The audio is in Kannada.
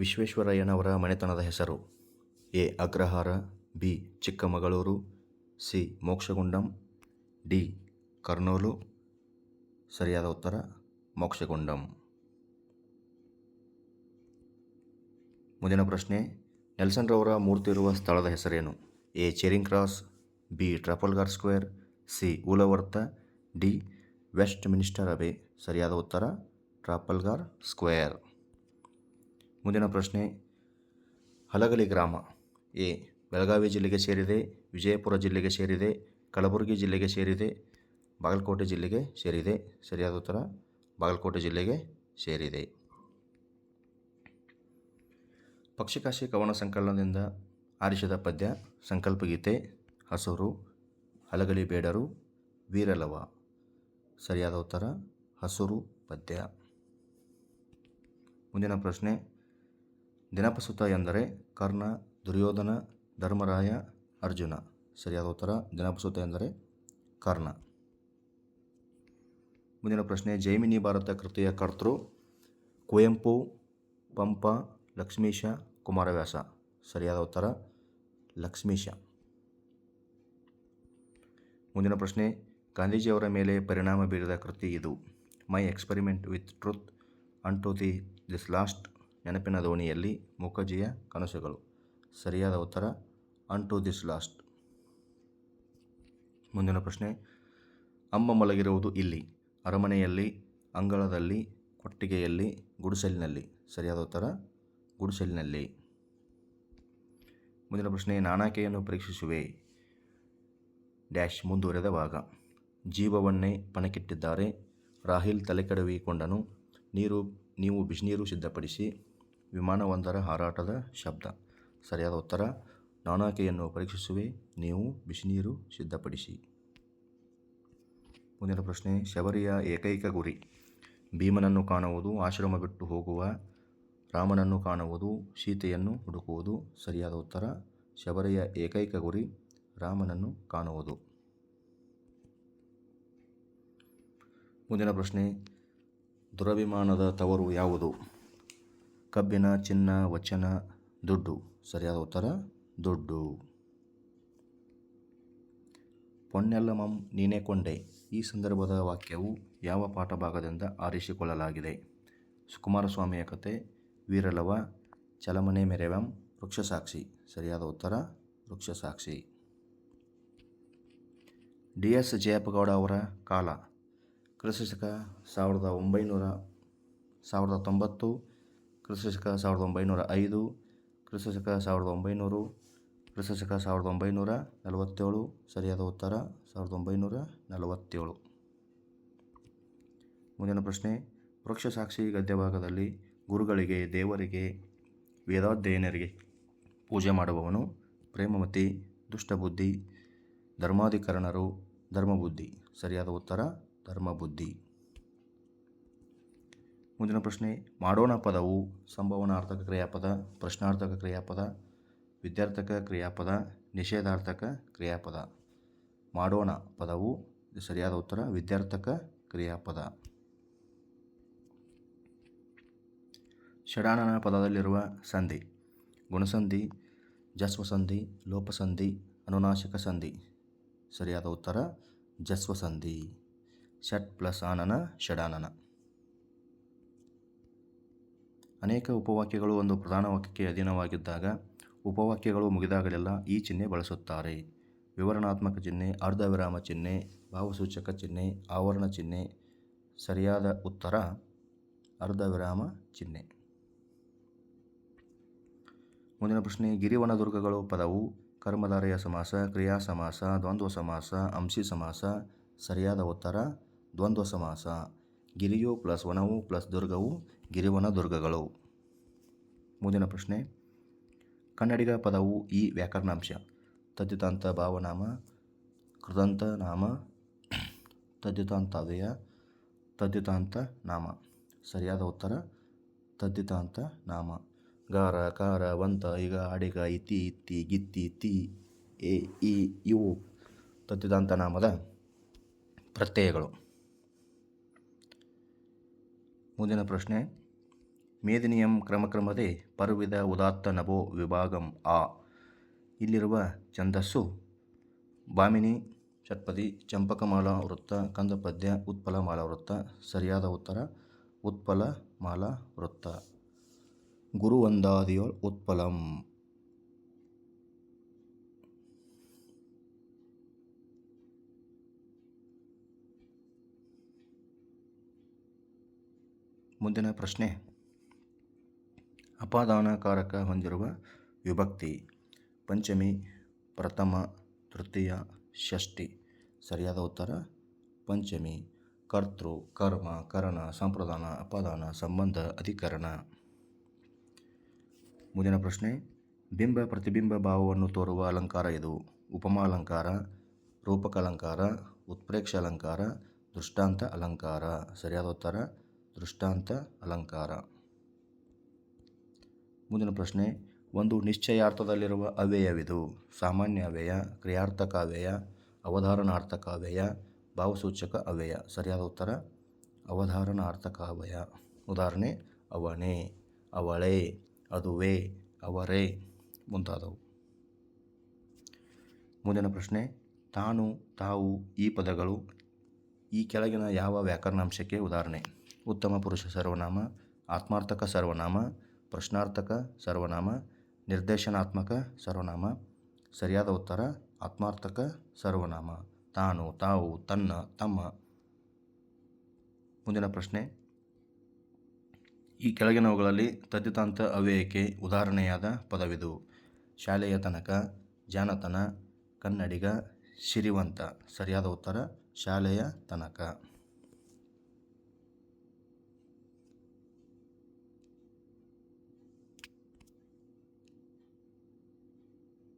ವಿಶ್ವೇಶ್ವರಯ್ಯನವರ ಮನೆತನದ ಹೆಸರು. A. Agrahara, B. Chikkamagaluru, C. Mokshagundam, D. Kurnool. ಸರಿಯಾದ ಉತ್ತರ, ಮೋಕ್ಷಗುಂಡಂ. ಮುಂದಿನ ಪ್ರಶ್ನೆ, ನೆಲ್ಸನ್ ರವರ ಮೂರ್ತಿ ಇರುವ ಸ್ಥಳದ ಹೆಸರೇನು? A. Charing Cross, B. Trafalgar Square, C. Woolworth, D. Westminster Abbey. ಸರಿಯಾದ ಉತ್ತರ ಟ್ರಾಪಲ್ಗಾರ್ ಸ್ಕ್ವೇರ್. ಮುಂದಿನ ಪ್ರಶ್ನೆ, ಹಲಗಲಿ ಗ್ರಾಮ. ಎ, ಬೆಳಗಾವಿ ಜಿಲ್ಲೆಗೆ ಸೇರಿದೆ, ವಿಜಯಪುರ ಜಿಲ್ಲೆಗೆ ಸೇರಿದೆ, ಕಲಬುರಗಿ ಜಿಲ್ಲೆಗೆ ಸೇರಿದೆ, ಬಾಗಲಕೋಟೆ ಜಿಲ್ಲೆಗೆ ಸೇರಿದೆ. ಸರಿಯಾದ ಉತ್ತರ, ಬಾಗಲಕೋಟೆ ಜಿಲ್ಲೆಗೆ ಸೇರಿದೆ. ಪಕ್ಷಿಕಾಶಿ ಕವನ ಸಂಕಲನದಿಂದ ಆರಿಸಿದ ಪದ್ಯ ಸಂಕಲ್ಪಗೀತೆ ಹಸುರು, ಹಲಗಲಿ ಬೇಡರು, ವೀರಲವ. ಸರಿಯಾದ ಉತ್ತರ, ಹಸುರು ಪದ್ಯ. ಮುಂದಿನ ಪ್ರಶ್ನೆ ದಿನಪಸುತ ಎಂದರೆ ಕರ್ಣ, ದುರ್ಯೋಧನ, ಧರ್ಮರಾಯ, ಅರ್ಜುನ. ಸರಿಯಾದ ಉತ್ತರ, ದಿನಪಸುತ ಎಂದರೆ ಕರ್ಣ. ಮುಂದಿನ ಪ್ರಶ್ನೆ, ಜೈಮಿನಿ ಭಾರತ ಕೃತಿಯ ಕರ್ತೃ, ಕುವೆಂಪು, ಪಂಪ, ಲಕ್ಷ್ಮೀಶ, ಕುಮಾರವ್ಯಾಸ. ಸರಿಯಾದ ಉತ್ತರ, ಲಕ್ಷ್ಮೀಶ. ಮುಂದಿನ ಪ್ರಶ್ನೆ, ಗಾಂಧೀಜಿಯವರ ಮೇಲೆ ಪರಿಣಾಮ ಬೀರಿದ ಕೃತಿ ಇದು. My experiment with truth unto the, this last ನೆನಪಿನ ದೋಣಿಯಲ್ಲಿ ಮುಖರ್ಜಿಯ ಕನಸುಗಳು. ಸರಿಯಾದ ಉತ್ತರ ಅನ್ ಟು ದಿಸ್ ಲಾಸ್ಟ್ ಮುಂದಿನ ಪ್ರಶ್ನೆ, ಅಮ್ಮ ಮಲಗಿರುವುದು ಇಲ್ಲಿ, ಅರಮನೆಯಲ್ಲಿ, ಅಂಗಳದಲ್ಲಿ, ಕೊಟ್ಟಿಗೆಯಲ್ಲಿ, ಗುಡಿಸಲಿನಲ್ಲಿ. ಸರಿಯಾದ ಉತ್ತರ, ಗುಡಿಸಲಿನಲ್ಲಿ. ಮುಂದಿನ ಪ್ರಶ್ನೆ ನಾಣಾಕೆಯನ್ನು ಪರೀಕ್ಷಿಸುವೆ. ಡ್ಯಾಶ್ ಮುಂದುವರೆದ ಭಾಗ. ಜೀವವನ್ನೇ ಪಣಕ್ಕಿಟ್ಟಿದ್ದಾರೆ. ರಾಹಿಲ್ ತಲೆಕೆಡವಿಕೊಂಡನು. ನೀರು, ನೀವು ಬಿಸಿನೀರು ಸಿದ್ಧಪಡಿಸಿ ವಿಮಾನವೊಂದರ ಹಾರಾಟದ ಶಬ್ದ. ಸರಿಯಾದ ಉತ್ತರ ನಾಣಾಕೆಯನ್ನು ಪರೀಕ್ಷಿಸುವೆ, ನೀವು ಬಿಸಿನೀರು ಸಿದ್ಧಪಡಿಸಿ. ಮುಂದಿನ ಪ್ರಶ್ನೆ, ಶಬರಿಯ ಏಕೈಕ ಗುರಿ. ಭೀಮನನ್ನು ಕಾಣುವುದು, ಆಶ್ರಮ ಬಿಟ್ಟು ಹೋಗುವ, ರಾಮನನ್ನು ಕಾಣುವುದು, ಸೀತೆಯನ್ನು ಹುಡುಕುವುದು. ಸರಿಯಾದ ಉತ್ತರ, ಶಬರಿಯ ಏಕೈಕ ಗುರಿ, ರಾಮನನ್ನು ಕಾಣುವುದು. ಮುಂದಿನ ಪ್ರಶ್ನೆ, ದುರಭಿಮಾನದ ತವರು ಯಾವುದು? ಕಬ್ಬಿನ, ಚಿನ್ನ, ವಚನ, ದುಡ್ಡು. ಸರಿಯಾದ ಉತ್ತರ? ದುಡ್ಡು. ಪೊನ್ನೆಲ್ಲಮಂ ನೀನೇ ಕೊಂಡೆ. ಈ ಸಂದರ್ಭದ ವಾಕ್ಯವು ಯಾವ ಪಾಠ ಭಾಗದಿಂದ ಆರಿಸಿಕೊಳ್ಳಲಾಗಿದೆ? ಸುಕುಮಾರಸ್ವಾಮಿಯ ಕತೆ, ವೀರಲವ, ಚಲಮನೆ ಮೆರೆವಂ, ವೃಕ್ಷಸಾಕ್ಷಿ. ಸರಿಯಾದ ಉತ್ತರ? ವೃಕ್ಷಸಾಕ್ಷಿ. ಡಿ ಎಸ್ ಜಯಪ್ಪಗೌಡ ಅವರ ಕಾಲ. ಕ್ರಿಸ್ತಶಕ ಸಾವಿರದ ಒಂಬೈನೂರ, ಸಾವಿರದ ತೊಂಬತ್ತು ಕ್ರಿಸ್ತಶಕ ಸಾವಿರದ ಒಂಬೈನೂರ ಐದು, ಕ್ರಿಸ್ತಶಕ ಸಾವಿರದ ಒಂಬೈನೂರು, ಕ್ರಿಸ್ತಶಕ ಸಾವಿರದ ಒಂಬೈನೂರ ನಲವತ್ತೇಳು, ಸರಿಯಾದ ಉತ್ತರ ಸಾವಿರದ ಒಂಬೈನೂರ ನಲವತ್ತೇಳು. ಮುಂದಿನ ಪ್ರಶ್ನೆ ವೃಕ್ಷಸಾಕ್ಷಿ ಗದ್ಯಭಾಗದಲ್ಲಿ ಗುರುಗಳಿಗೆ, ದೇವರಿಗೆ, ವೇದಾಧ್ಯಯನರಿಗೆ ಪೂಜೆ ಮಾಡುವವನು ಪ್ರೇಮಮತಿ, ದುಷ್ಟಬುದ್ಧಿ, ಧರ್ಮಾಧಿಕರಣರು, ಧರ್ಮಬುದ್ಧಿ. ಸರಿಯಾದ ಉತ್ತರ, ಧರ್ಮಬುದ್ಧಿ. ಮುಂದಿನ ಪ್ರಶ್ನೆ, ಮಾಡೋಣ ಪದವು ಸಂಭವನಾರ್ಥಕ ಕ್ರಿಯಾಪದ, ಪ್ರಶ್ನಾರ್ಥಕ ಕ್ರಿಯಾಪದ, ವಿದ್ಯಾರ್ಥಕ ಕ್ರಿಯಾಪದ, ನಿಷೇಧಾರ್ಥಕ ಕ್ರಿಯಾಪದ. ಮಾಡೋಣ ಪದವು ಸರಿಯಾದ ಉತ್ತರ, ವಿದ್ಯಾರ್ಥಕ ಕ್ರಿಯಾಪದ. ಷಡಾನನ ಪದದಲ್ಲಿರುವ ಸಂಧಿ, ಗುಣಸಂಧಿ, ಜಸ್ವಸಂಧಿ, ಲೋಪಸಂಧಿ, ಅನುನಾಶಕ ಸಂಧಿ. ಸರಿಯಾದ ಉತ್ತರ, ಜಸ್ವಸಂಧಿ. ಷಟ್ ಪ್ಲಸ್ ಆನನ, ಷಡಾನನ. ಅನೇಕ ಉಪವಾಕ್ಯಗಳು ಒಂದು ಪ್ರಧಾನ ವಾಕ್ಯಕ್ಕೆ ಅಧೀನವಾಗಿದ್ದಾಗ ಉಪವಾಕ್ಯಗಳು ಮುಗಿದಾಗಲೆಲ್ಲ ಈ ಚಿಹ್ನೆ ಬಳಸುತ್ತಾರೆ. ವಿವರಣಾತ್ಮಕ ಚಿಹ್ನೆ ಅರ್ಧ ವಿರಾಮ ಚಿಹ್ನೆ, ಭಾವಸೂಚಕ ಚಿಹ್ನೆ, ಆವರಣ ಚಿಹ್ನೆ, ಸರಿಯಾದ ಉತ್ತರ ಅರ್ಧ ವಿರಾಮ ಚಿಹ್ನೆ. ಮುಂದಿನ ಪ್ರಶ್ನೆ, ಗಿರಿವನದುರ್ಗಗಳು ಪದವು ಕರ್ಮಧಾರೆಯ ಸಮಾಸ ಕ್ರಿಯಾ ಸಮಾಸ ದ್ವಂದ್ವ ಸಮಾಸ ಅಂಶಿ ಸಮಾಸ, ಸರಿಯಾದ ಉತ್ತರ ದ್ವಂದ್ವ ಸಮಾಸ ಗಿರಿಯು ಪ್ಲಸ್ ವನವು ಪ್ಲಸ್ ದುರ್ಗವು ಗಿರಿವನ ದುರ್ಗಗಳು. ಮುಂದಿನ ಪ್ರಶ್ನೆ. ಕನ್ನಡಿಗ ಪದವು ಈ ವ್ಯಾಕರಣಾಂಶ. ತದ್ಯುತಾಂತ ಭಾವನಾಮ ಕೃತಂತ ನಾಮ, ತದ್ಯುತಾಂತ ಅವ್ಯಯ ತದ್ಯುತಾಂತ ನಾಮ. ಸರಿಯಾದ ಉತ್ತರ? ತದ್ಯುತಾಂತ ನಾಮ. ಗಾರ, ಕಾರ, ವಂತ ಈಗ ಅಡಿಗ, ಇತಿ, ಇತ್ತಿ, ಗಿತ್ತಿ, ತಿ, ಎ, ಇ, ಇವು ತದ್ಯುತಾಂತ ನಾಮದ ಪ್ರತ್ಯಯಗಳು. ಮುಂದಿನ ಪ್ರಶ್ನೆ. ಮೇದಿನಿಯಂ ಕ್ರಮಕ್ರಮದೆ ಪರ್ವಿದ ಉದಾತ್ತ ನಭೋ ವಿಭಾಗಂ ಆ. ಇಲ್ಲಿರುವ ಛಂದಸ್ಸು. ಬಾಮಿನಿ, ಷಟ್ಪದಿ, ಚಂಪಕಮಾಲ ವೃತ್ತ, ಕಂದಪದ್ಯ ಉತ್ಪಲಮಾಲಾ ವೃತ್ತ, ಸರಿಯಾದ ಉತ್ತರ, ಉತ್ಪಲ ಮಾಲಾ ವೃತ್ತ. ಗುರುವಂದಾದಿಯೋಳ್ ಉತ್ಪಲಂ. ಮುಂದಿನ ಪ್ರಶ್ನೆ. ಅಪಾದಾನಕಾರಕ ಹೊಂದಿರುವ ವಿಭಕ್ತಿ, ಪಂಚಮಿ, ಪ್ರಥಮ, ತೃತೀಯ, ಷಷ್ಠಿ. ಸರಿಯಾದ ಉತ್ತರ? ಪಂಚಮಿ. ಕರ್ತೃ, ಕರ್ಮ, ಕರಣ, ಸಂಪ್ರದಾನ, ಅಪಾದಾನ, ಸಂಬಂಧ, ಅಧಿಕರಣ. ಮುಂದಿನ ಪ್ರಶ್ನೆ. ಬಿಂಬ ಪ್ರತಿಬಿಂಬ ಭಾವವನ್ನು ತೋರುವ ಅಲಂಕಾರ ಇದು. ಉಪಮಾಲಂಕಾರ ರೂಪಕ ಅಲಂಕಾರ ಉತ್ಪ್ರೇಕ್ಷ ಅಲಂಕಾರ ದೃಷ್ಟಾಂತ ಅಲಂಕಾರ. ಸರಿಯಾದ ಉತ್ತರ? ದೃಷ್ಟಾಂತ, ಅಲಂಕಾರ. ಮುಂದಿನ ಪ್ರಶ್ನೆ, ಒಂದು ನಿಶ್ಚಯಾರ್ಥದಲ್ಲಿರುವ ಅವ್ಯಯವಿದು. ಸಾಮಾನ್ಯ ಅವ್ಯಯ, ಕ್ರಿಯಾರ್ಥಕ ಅವ್ಯಯ, ಅವಧಾರಣಾರ್ಥಕ ಅವ್ಯಯ, ಭಾವಸೂಚಕ ಅವ್ಯಯ. ಸರಿಯಾದ ಉತ್ತರ, ಅವಧಾರಣಾರ್ಥಕ ಅವ್ಯಯ. ಉದಾಹರಣೆ, ಅವನೇ, ಅವಳೇ, ಅದುವೇ, ಅವರೇ ಮುಂತಾದವು. ಮುಂದಿನ ಪ್ರಶ್ನೆ, ತಾನು, ತಾವು ಈ ಪದಗಳು ಈ ಕೆಳಗಿನ ಯಾವ ವ್ಯಾಕರಣಾಂಶಕ್ಕೆ ಉದಾಹರಣೆ? ಉತ್ತಮ ಪುರುಷ ಸರ್ವನಾಮ, ಆತ್ಮಾರ್ಥಕ ಸರ್ವನಾಮ, ಪ್ರಶ್ನಾರ್ಥಕ ಸರ್ವನಾಮ, ನಿರ್ದೇಶನಾತ್ಮಕ ಸರ್ವನಾಮ, ಸರಿಯಾದ ಉತ್ತರ ಆತ್ಮಾರ್ಥಕ ಸರ್ವನಾಮ. ತಾನು, ತಾವು, ತನ್ನ, ತಮ್ಮ. ಮುಂದಿನ ಪ್ರಶ್ನೆ. ಈ ಕೆಳಗಿನವುಗಳಲ್ಲಿ ತದ್ದಿತಾಂತ ಅವ್ಯಯಕ್ಕೆ ಉದಾಹರಣೆಯಾದ ಪದವಿದು. ಶಾಲೆಯ ತನಕ, ಜಾನತನ, ಕನ್ನಡಿಗ ಸಿರಿವಂತ ಸರಿಯಾದ ಉತ್ತರ, ಶಾಲೆಯ ತನಕ.